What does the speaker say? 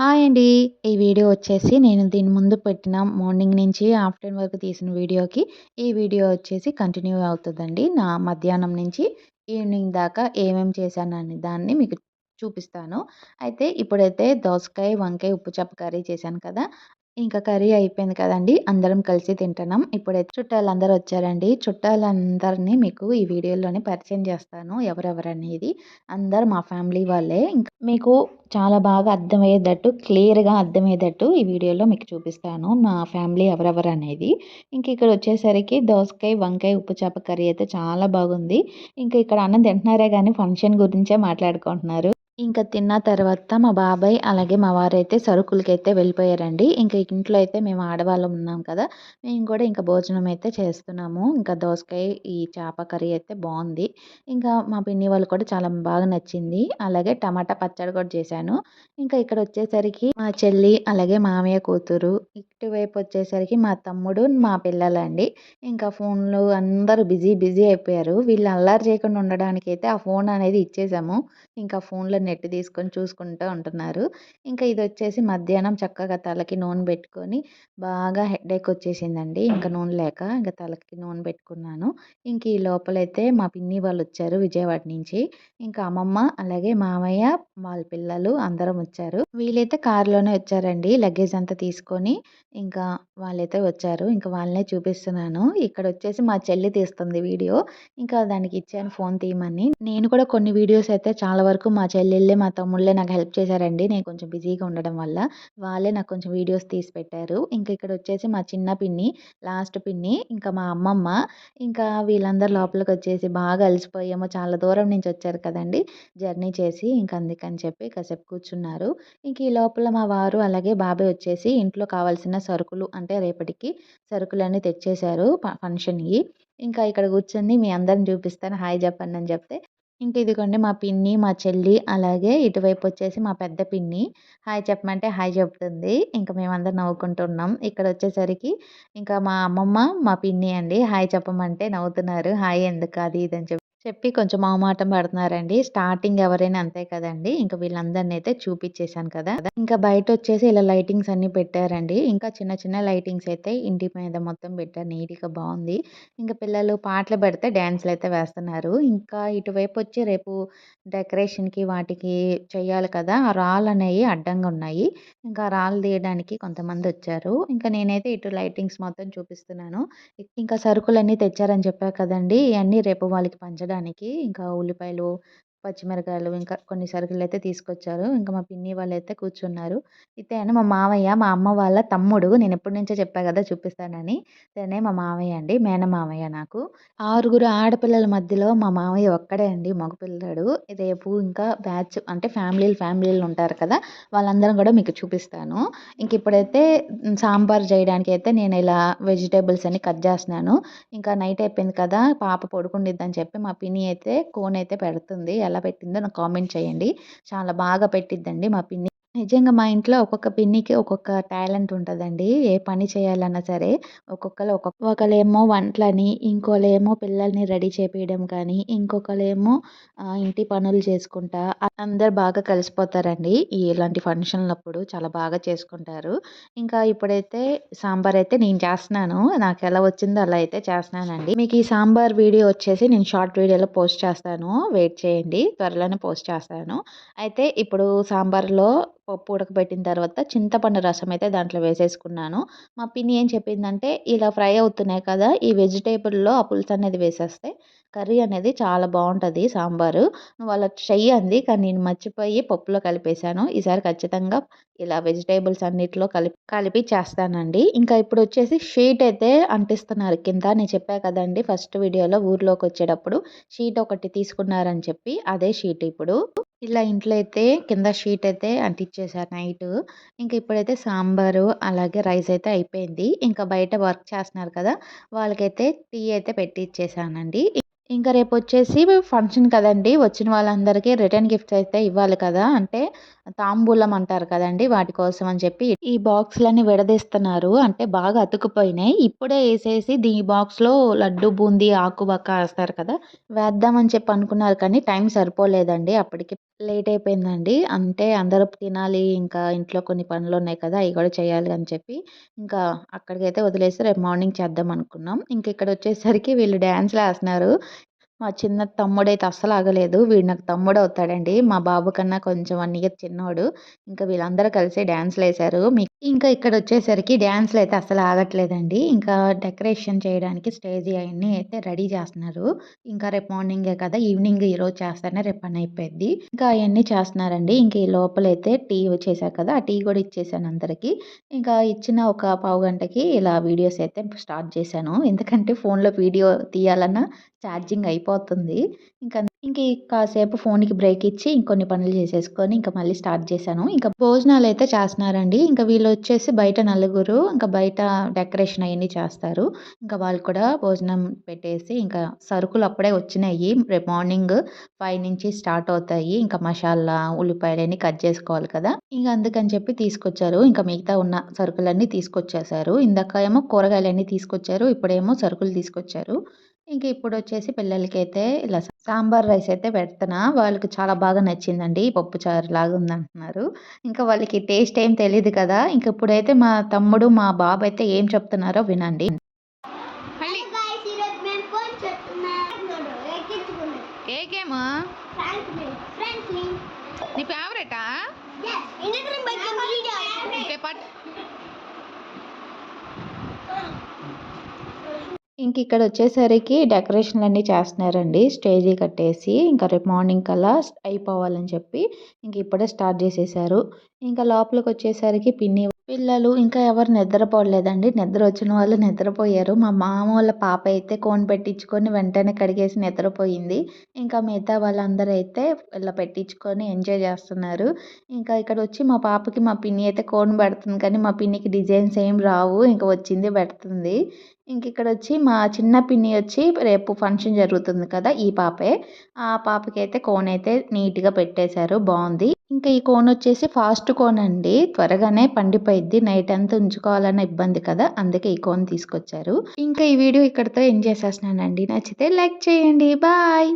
Hi అండి. ఈ video వచ్చేసి నేను దీని ముందు పెట్టిన మార్నింగ్ నుంచి ఆఫ్టర్‌నూన్ వరకు తీసిన వీడియోకి ఈ వీడియో వచ్చేసి కంటిన్యూ అవుతుందండి నా మధ్యాహ్నం నుంచి ఈవినింగ్ దాకా ఏమేమి చేశానని దాన్ని మీకు చూపిస్తాను. అయితే ఇప్పుడైతే దోసకాయ, వంకాయ, ఉప్పు చేప కర్రీ చేశాను కదా! ఇంకా కర్రీ అయిపోయింది కదండి అందరం కలిసి తింటున్నాం. ఇప్పుడైతే చుట్టాలందరూ వచ్చారండి. చుట్టాలందరినీ మీకు ఈ వీడియోలోనే పరిచయం చేస్తాను ఎవరెవరనేది. అందరు మా ఫ్యామిలీ వాళ్ళే. ఇంకా మీకు చాలా బాగా అర్థమయ్యేటట్టు క్లియర్‌గా అర్థమయ్యేటట్టు ఈ వీడియోలో మీకు చూపిస్తాను. నా ఫ్యామిలీ ఎవరెవరనేది. ఇంక ఇక్కడ వచ్చేసరికి దోసకాయ, వంకాయ, ఉప్పు చేప కర్రీ అయితే చాలా బాగుంది. ఇంకా ఇక్కడ అన్నం తింటున్నారే కానీ ఫంక్షన్ గురించే మాట్లాడుకుంటున్నారు. ఇంకా తిన్న తర్వాత మా బాబాయ్ అలాగే మా వారైతే సరుకులకైతే వెళ్ళిపోయారండి. ఇంకా ఇంట్లో అయితే మేము ఆడవాళ్ళం ఉన్నాం కదా! మేము కూడా ఇంకా భోజనం అయితే చేస్తున్నాము. ఇంకా దోసకాయ, ఈ చేప కర్రీ అయితే బాగుంది ఇంకా మా పిన్ని వాళ్ళు కూడా చాలా బాగా నచ్చింది. అలాగే టమాటా పచ్చడి కూడా చేశాను. ఇంకా ఇక్కడ వచ్చేసరికి మా చెల్లి అలాగే మామయ్య కూతురు, ఇటువైపు వచ్చేసరికి మా తమ్ముడు, మా పిల్లలండి. ఇంకా ఫోన్‌లో అందరూ బిజీ బిజీ అయిపోయారు. వీళ్ళు అల్లరి చేయకుండా ఉండడానికి అయితే ఆ ఫోన్ అనేది ఇచ్చేసాము. ఇంకా ఫోన్‌లో నెట్ తీసుకొని చూసుకుంటూ ఉంటున్నారు. ఇంకా ఇది వచ్చేసి మధ్యాహ్నం చక్కగా తలకి నూనె పెట్టుకొని బాగా హెడేక్ వచ్చేసిందండి. ఇంకా నూనె లేక ఇంకా తలకి నూనె పెట్టుకున్నాను. ఇంక ఈ లోపలైతే మా పిన్ని వాళ్ళు వచ్చారు విజయవాడ నుంచి. ఇంకా అమ్మమ్మ అలాగే మామయ్య వాళ్ళ పిల్లలు అందరం వచ్చారు. వీళ్ళైతే కారులోనే వచ్చారండి. లగేజ్ అంతా తీసుకొని ఇంకా వాళ్ళైతే వచ్చారు. ఇంక వాళ్ళనే చూపిస్తున్నాను. ఇక్కడ వచ్చేసి మా చెల్లి తీస్తుంది వీడియో. ఇంకా దానికి ఇచ్చాను ఫోన్ తీయమని. నేను కూడా కొన్ని వీడియోస్ అయితే చాలా వరకు మా చెల్లి చెల్లెళ్ళే, మా తమ్ముళ్ళే నాకు హెల్ప్ చేశారండి. నేను కొంచెం బిజీగా ఉండడం వల్ల. వాళ్ళే నాకు కొంచెం వీడియోస్ తీసి పెట్టారు. ఇంకా ఇక్కడ వచ్చేసి మా చిన్న పిన్ని, లాస్ట్ పిన్ని, ఇంకా మా అమ్మమ్మ, ఇంకా వీళ్ళందరూ లోపలికి వచ్చేసి బాగా అలసిపోయాము. చాలా దూరం నుంచి వచ్చారు కదండీ! జర్నీ చేసి ఇంక అందుకని చెప్పి కాసేపు కూర్చున్నారు. ఇంక ఈ లోపల మా వారు అలాగే బాబాయ్ వచ్చేసి ఇంట్లో కావాల్సిన సరుకులు అంటే రేపటికి సరుకులన్నీ తెచ్చేశారు ఫంక్షన్‌కి. ఇంకా ఇక్కడ కూర్చొని మీ అందరిని చూపిస్తాను హాయ్ చెప్పండి అని చెప్తే ఇంక ఇదిగోండి మా పిన్ని, మా చెల్లి అలాగే ఇటువైపు వచ్చేసి మా పెద్ద పిన్ని హాయ్ చెప్పమంటే హాయ్ చెప్తుంది. ఇంకా మేమందరం నవ్వుకుంటున్నాం. ఇక్కడ వచ్చేసరికి ఇంకా మా అమ్మమ్మ, మా పిన్ని అండి హాయ్ చెప్పమంటే నవ్వుతున్నారు. హాయ్ ఎందుకు అది ఇది అని చెప్పి చెప్పి కొంచెం మొహమాటం పడుతున్నారండి. స్టార్టింగ్ ఎవరైనా అంతే కదండి ఇంకా వీళ్ళందరినీ అయితే చూపించేశాను కదా! ఇంకా బయట వచ్చేసి ఇలా లైటింగ్స్ అన్ని పెట్టారండి. ఇంకా చిన్న చిన్న లైటింగ్స్ అయితే ఇంటి మీద మొత్తం పెట్టారు. నీట్‌గా బాగుంది ఇంకా పిల్లలు పాటలు పెడితే డాన్స్‌లు అయితే వేస్తున్నారు. ఇంకా ఇటువైపు వచ్చి రేపు డెకరేషన్‌కి వాటికి చేయాలి కదా! ఆ రాళ్ళనేవి అడ్డంగా ఉన్నాయి. ఇంకా రాళ్ళు తీయడానికి కొంతమంది వచ్చారు. ఇంకా నేనైతే ఇటు లైటింగ్స్ మొత్తం చూపిస్తున్నాను. ఇంకా సరుకులన్నీ తెచ్చారని చెప్పారు కదండి ఇవన్నీ రేపు వాళ్ళకి పంచడానికి ఇంకా ఉల్లిపాయలు, పచ్చిమిరకాయలు ఇంకా కొన్ని సరుకులు అయితే తీసుకొచ్చారు. ఇంకా మా పిన్ని వాళ్ళైతే కూర్చున్నారు. ఇతను మా మామయ్య, మా అమ్మ వాళ్ళ తమ్ముడు. నేను ఎప్పటి నుంచో చెప్పా కదా! చూపిస్తానని. తనే మా మామయ్య అండి. మేనమామయ్య నాకు. ఆరుగురు ఆడపిల్లల మధ్యలో మా మామయ్య ఒక్కడే అండి మగపిల్లడు రేపు ఇంకా బ్యాచ్ అంటే ఫ్యామిలీలు ఫ్యామిలీలు ఉంటారు కదా! వాళ్ళందరం కూడా మీకు చూపిస్తాను. ఇంక ఇప్పుడైతే సాంబార్ చేయడానికి అయితే నేను ఇలా వెజిటేబుల్స్ అన్ని కట్ చేస్తున్నాను. ఇంకా నైట్ అయిపోయింది కదా! పాప పడుకుండిద్దని చెప్పి మా పిన్ని అయితే కోన్ అయితే పెడుతుంది. ఎలా పెట్టిందో నాకు కామెంట్ చేయండి. చాలా బాగా పెట్టిద్దండి మా పిన్ని. నిజంగా మా ఇంట్లో ఒక్కొక్క పిన్నికి ఒక్కొక్క టాలెంట్ ఉంటుందండి ఏ పని చేయాలన్నా సరే ఒక్కొక్కరు ఒక్కొక్క ఒకళ్ళేమో వంటలని, ఇంకోళ్ళేమో పిల్లల్ని రెడీ చేపియడం కానీ, ఇంకొకళ్ళేమో ఇంటి పనులు చేసుకుంటా అందరు బాగా కలిసిపోతారండి. ఇలాంటి ఫంక్షన్‌లప్పుడు చాలా బాగా చేసుకుంటారు. ఇంకా ఇప్పుడైతే సాంబార్ అయితే నేను చేస్తున్నాను. నాకు ఎలా వచ్చిందో అలా అయితే చేస్తున్నానండి. మీకు ఈ సాంబార్ వీడియో వచ్చేసి నేను షార్ట్ వీడియోలో పోస్ట్ చేస్తాను. వెయిట్ చేయండి. త్వరలోనే పోస్ట్ చేస్తాను. అయితే ఇప్పుడు సాంబార్‌లో పప్పు ఉడకబెట్టిన తర్వాత చింతపండు రసం అయితే దాంట్లో వేసేసుకున్నాను. మా పిన్ని ఏం చెప్పిందంటే ఇలా ఫ్రై అవుతున్నాయి కదా! ఈ వెజిటేబుల్లో ఆ పులుసు అనేది వేసేస్తే కర్రీ అనేది చాలా బాగుంటుంది సాంబారు. నువ్వు అలా చెయ్యి అంది. కానీ నేను మర్చిపోయి పప్పులో కలిపేసాను. ఈసారి ఖచ్చితంగా ఇలా వెజిటేబుల్స్ అన్నిటిలో కలిపి కలిపి చేస్తానండి. ఇంకా ఇప్పుడు వచ్చేసి షీట్ అయితే అంటిస్తున్నారు కింద. నేను చెప్పా కదండీ ఫస్ట్ వీడియోలో ఊర్లోకి వచ్చేటప్పుడు షీట్ ఒకటి తీసుకున్నారని చెప్పి అదే షీట్ ఇప్పుడు. ఇలా ఇంట్లో అయితే కింద షీట్ అయితే అంటించేసారు నైట్ ఇంకా ఇప్పుడైతే సాంబారు అలాగే రైస్ అయితే అయిపోయింది. ఇంకా బయట వర్క్ చేస్తున్నారు కదా! వాళ్ళకైతే టీ అయితే పెట్టిచ్చేసానండి. ఇంకా రేపు వచ్చేసి ఫంక్షన్ కదండి వచ్చిన వాళ్ళందరికీ రిటర్న్ గిఫ్ట్స్ అయితే ఇవ్వాలి కదా! అంటే తాంబూలం అంటారు కదండి వాటి కోసం అని చెప్పి ఈ బాక్స్‌లన్నీ విడదీస్తున్నారు. అంటే బాగా అతుకుపోయినాయి ఇప్పుడే వేసేసి దీని బాక్స్‌లో లడ్డు, బూందీ, ఆకు బక్క వేస్తారు కదా! వేద్దామని చెప్పి అనుకున్నారు కానీ టైం సరిపోలేదండి అప్పటికి. లేట్ అయిపోయిందండి. అంటే అందరూ తినాలి. ఇంకా ఇంట్లో కొన్ని పనులు ఉన్నాయి కదా! అవి కూడా చేయాలి అని చెప్పి ఇంకా అక్కడికైతే వదిలేసి రేపు మార్నింగ్ చేద్దాం అనుకున్నాం. ఇంక ఇక్కడొచ్చేసరికి వీళ్ళు డ్యాన్స్లు వేస్తున్నారు మా చిన్న తమ్ముడైతే అస్సలు ఆగలేదు. వీడు నాకు తమ్ముడు అవుతాడండి మా బాబు కన్నా కొంచెం వన్ ఇయర్ చిన్నోడు. ఇంకా వీళ్ళందరూ కలిసి డ్యాన్స్లు వేశారు ఇంకా ఇక్కడ వచ్చేసరికి డ్యాన్స్లు అయితే అస్సలు ఆగట్లేదండి. ఇంకా డెకరేషన్ చేయడానికి స్టేజ్ అవన్నీ అయితే రెడీ చేస్తున్నారు. ఇంకా రేపు మార్నింగే కదా! ఈవినింగ్ ఈరోజు చేస్తానే రేపు పని అయిపోద్ది. ఇంకా అవన్నీ చేస్తున్నారండి. ఇంకా ఈ లోపలైతే టీ వచ్చేసారు కదా! ఆ టీ కూడా ఇచ్చేసాను అందరికీ ఇంకా ఇచ్చిన ఒక పావుగంటకి ఇలా వీడియోస్ అయితే స్టార్ట్ చేశాను. ఎందుకంటే ఫోన్‌లో వీడియో తీయాలన్నా ఛార్జింగ్ అయిపోతుంది. ఇంకా ఇంక కాసేపు ఫోన్‌కి బ్రేక్ ఇచ్చి ఇంకొన్ని పనులు చేసేసుకొని ఇంకా మళ్ళీ స్టార్ట్ చేశాను. ఇంకా భోజనాలు అయితే చేస్తున్నారండి. ఇంకా వీళ్ళు వచ్చేసి బయట నలుగురు ఇంకా బయట డెకరేషన్ అవన్నీ చేస్తారు. ఇంకా వాళ్ళు కూడా భోజనం పెట్టేసి ఇంకా సరుకులు అప్పుడే వచ్చినాయి. రేపు మార్నింగ్ ఫైవ్ నుంచి స్టార్ట్ అవుతాయి. ఇంకా మసాలా, ఉల్లిపాయలు అన్నీ కట్ చేసుకోవాలి కదా! ఇంకా అందుకని చెప్పి తీసుకొచ్చారు. ఇంకా మిగతా ఉన్న సరుకులన్నీ తీసుకొచ్చేసారు. ఇందాక ఏమో కూరగాయలన్నీ తీసుకొచ్చారు. ఇప్పుడేమో సరుకులు తీసుకొచ్చారు. ఇంక ఇప్పుడొచ్చేసి పిల్లలకైతే ఇలా సాంబార్ రైస్ అయితే పెడుతున్నా. వాళ్ళకి చాలా బాగా నచ్చిందండి. పప్పు చారులాగా ఉందంటున్నారు. ఇంకా వాళ్ళకి టేస్ట్ ఏం తెలీదు కదా! ఇంక ఇప్పుడైతే మా తమ్ముడు, మా బాబు అయితే ఏం చెప్తున్నారో వినండి. ఏ గేమ్ నీ ఫేవరెటా ఇంక ఇక్కడ వచ్చేసరికి డెకరేషన్లు అన్నీ చేస్తున్నారండి. స్టేజీ కట్టేసి ఇంకా రేపు మార్నింగ్ కల్లా అయిపోవాలని చెప్పి ఇంక ఇప్పుడే స్టార్ట్ చేసేసారు. ఇంకా లోపలికి వచ్చేసరికి పిన్ని పిల్లలు ఇంకా ఎవరు నిద్రపోలేదండి. నిద్ర వచ్చిన వాళ్ళు నిద్రపోయారు. మా మామ వాళ్ళ పాప అయితే కోన్ పెట్టించుకొని వెంటనే కడిగేసి నిద్రపోయింది. ఇంకా మిగతా వాళ్ళందరూ అయితే ఇలా పెట్టించుకొని ఎంజాయ్ చేస్తున్నారు. ఇంకా ఇక్కడ వచ్చి మా పాపకి మా పిన్ని అయితే కోన్ పెడుతుంది కానీ మా పిన్నికి డిజైన్స్ ఏం రావు. ఇంకా వచ్చింది పెడుతుంది. ఇంక ఇక్కడొచ్చి మా చిన్న పిన్ని వచ్చి రేపు ఫంక్షన్ జరుగుతుంది కదా! ఈ పాపే. ఆ పాపకైతే కోన్ అయితే నీట్‌గా పెట్టేశారు. బాగుంది ఇంకా ఈ కోన్ వచ్చేసి ఫాస్ట్ కోన్ అండి. త్వరగానే పండిపోయిద్ది. నైట్ అంతా ఉంచుకోవాలన్న ఇబ్బంది కదా! అందుకే ఈ కోన్ తీసుకొచ్చారు. ఇంకా ఈ వీడియో ఇక్కడితో ఎండ్ చేసేస్తున్నానండి. నచ్చితే లైక్ చేయండి. బాయ్.